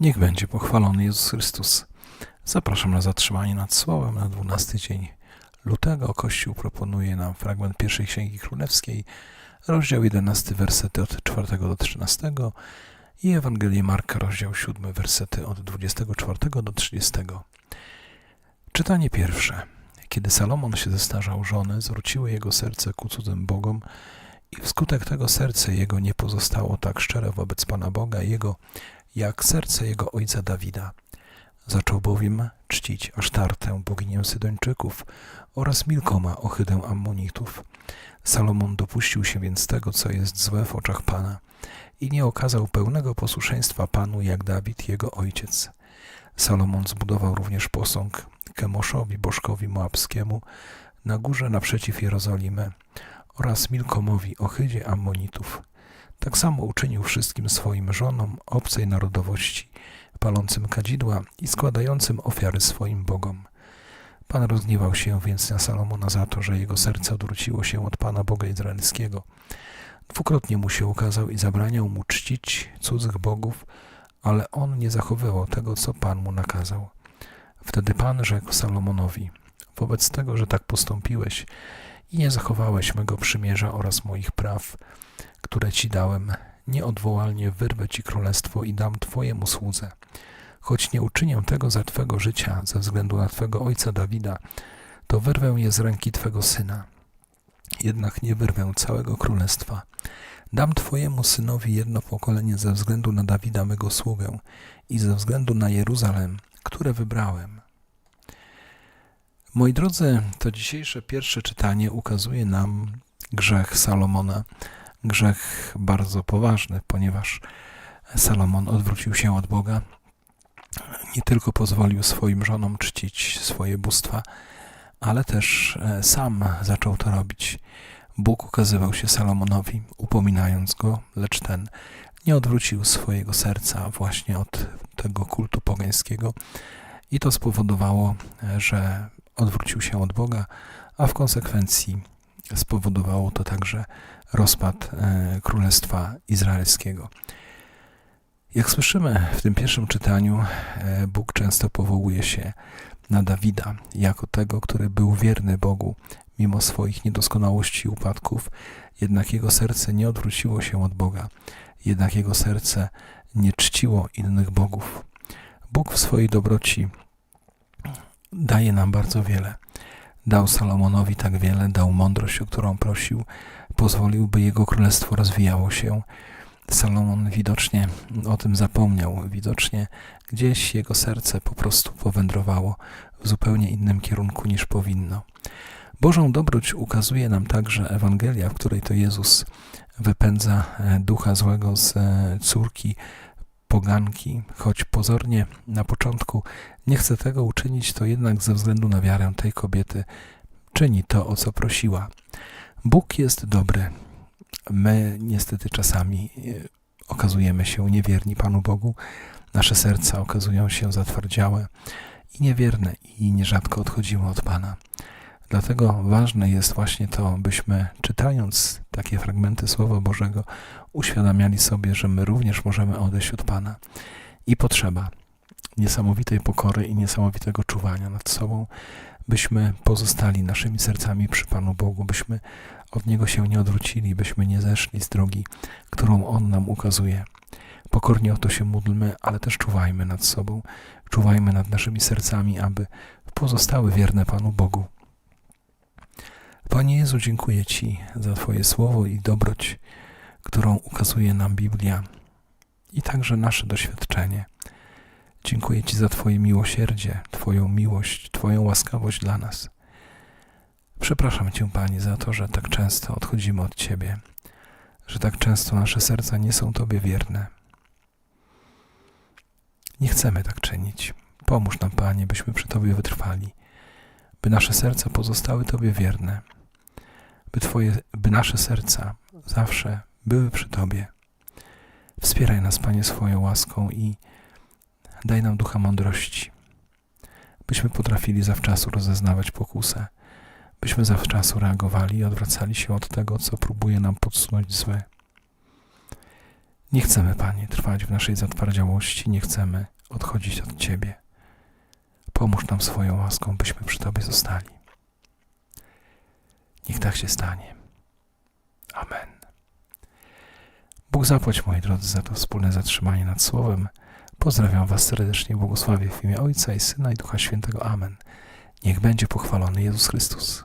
Niech będzie pochwalony Jezus Chrystus. Zapraszam na zatrzymanie nad Słowem na 12 dzień lutego. Kościół proponuje nam fragment pierwszej Księgi Królewskiej, rozdział 11, wersety od 4 do 13 i Ewangelię Marka, rozdział 7, wersety od 24 do 30. Czytanie pierwsze. Kiedy Salomon się zestarzał żony, zwróciły jego serce ku cudzym bogom i wskutek tego serce jego nie pozostało tak szczere wobec Pana Boga jego, jak serce jego ojca Dawida. Zaczął bowiem czcić Asztartę, boginię Sydończyków oraz Milkoma, ohydę Ammonitów. Salomon dopuścił się więc tego, co jest złe w oczach Pana i nie okazał pełnego posłuszeństwa Panu, jak Dawid, jego ojciec. Salomon zbudował również posąg Kemoszowi, bożkowi moabskiemu, na górze naprzeciw Jerozolimy oraz Milkomowi, ohydzie Ammonitów. Tak samo uczynił wszystkim swoim żonom obcej narodowości, palącym kadzidła i składającym ofiary swoim bogom. Pan rozgniewał się więc na Salomona za to, że jego serce odwróciło się od Pana Boga Izraelskiego. Dwukrotnie mu się ukazał i zabraniał mu czcić cudzych bogów, ale on nie zachowywał tego, co Pan mu nakazał. Wtedy Pan rzekł Salomonowi: Wobec tego, że tak postąpiłeś i nie zachowałeś mego przymierza oraz moich praw, które ci dałem, nieodwołalnie wyrwę ci królestwo i dam twojemu słudze. Choć nie uczynię tego za twego życia, ze względu na twego ojca Dawida, to wyrwę je z ręki twego syna. Jednak nie wyrwę całego królestwa. Dam twojemu synowi jedno pokolenie ze względu na Dawida mego sługę i ze względu na Jeruzalem, które wybrałem. Moi drodzy, to dzisiejsze pierwsze czytanie ukazuje nam grzech Salomona. Grzech bardzo poważny, ponieważ Salomon odwrócił się od Boga. Nie tylko pozwolił swoim żonom czcić swoje bóstwa, ale też e, sam zaczął to robić. Bóg ukazywał się Salomonowi, upominając go, lecz ten nie odwrócił swojego serca właśnie od tego kultu pogańskiego i to spowodowało, że odwrócił się od Boga, a w konsekwencji spowodowało to także rozpad e, Królestwa Izraelskiego. Jak słyszymy w tym pierwszym czytaniu, e, Bóg często powołuje się na Dawida jako tego, który był wierny Bogu mimo swoich niedoskonałości i upadków, jednak jego serce nie odwróciło się od Boga, jednak jego serce nie czciło innych bogów. Bóg w swojej dobroci daje nam bardzo wiele. Dał Salomonowi tak wiele, dał mądrość, o którą prosił, pozwolił, by jego królestwo rozwijało się. Salomon widocznie o tym zapomniał, widocznie gdzieś jego serce po prostu powędrowało w zupełnie innym kierunku niż powinno. Bożą dobroć ukazuje nam także Ewangelia, w której to Jezus wypędza e, ducha złego z e, córki poganki, choć pozornie na początku nie chce tego uczynić, to jednak ze względu na wiarę tej kobiety czyni to, o co prosiła. Bóg jest dobry. My niestety czasami e, okazujemy się niewierni Panu Bogu, nasze serca okazują się zatwardziałe i niewierne i nierzadko odchodzimy od Pana. Dlatego ważne jest właśnie to, byśmy czytając takie fragmenty Słowa Bożego, uświadamiali sobie, że my również możemy odejść od Pana. I potrzeba niesamowitej pokory i niesamowitego czuwania nad sobą, byśmy pozostali naszymi sercami przy Panu Bogu, byśmy od Niego się nie odwrócili, byśmy nie zeszli z drogi, którą On nam ukazuje. Pokornie o to się módlmy, ale też czuwajmy nad sobą, czuwajmy nad naszymi sercami, aby pozostały wierne Panu Bogu. Panie Jezu, dziękuję Ci za Twoje słowo i dobroć, którą ukazuje nam Biblia i także nasze doświadczenie. Dziękuję Ci za Twoje miłosierdzie, Twoją miłość, Twoją łaskawość dla nas. Przepraszam Cię, Panie, za to, że tak często odchodzimy od Ciebie, że tak często nasze serca nie są Tobie wierne. Nie chcemy tak czynić. Pomóż nam, Panie, byśmy przy Tobie wytrwali, by nasze serca pozostały Tobie wierne by, twoje, by nasze serca zawsze były przy Tobie. Wspieraj nas, Panie, swoją łaską i daj nam ducha mądrości, byśmy potrafili zawczasu rozeznawać pokusę, byśmy zawczasu reagowali i odwracali się od tego, co próbuje nam podsunąć złe. Nie chcemy, Panie, trwać w naszej zatwardziałości, nie chcemy odchodzić od Ciebie. Pomóż nam swoją łaską, byśmy przy Tobie zostali. Niech tak się stanie. Amen. Bóg zapłać, moi drodzy, za to wspólne zatrzymanie nad Słowem. Pozdrawiam Was serdecznie, błogosławię w imię Ojca i Syna i Ducha Świętego. Amen. Niech będzie pochwalony Jezus Chrystus.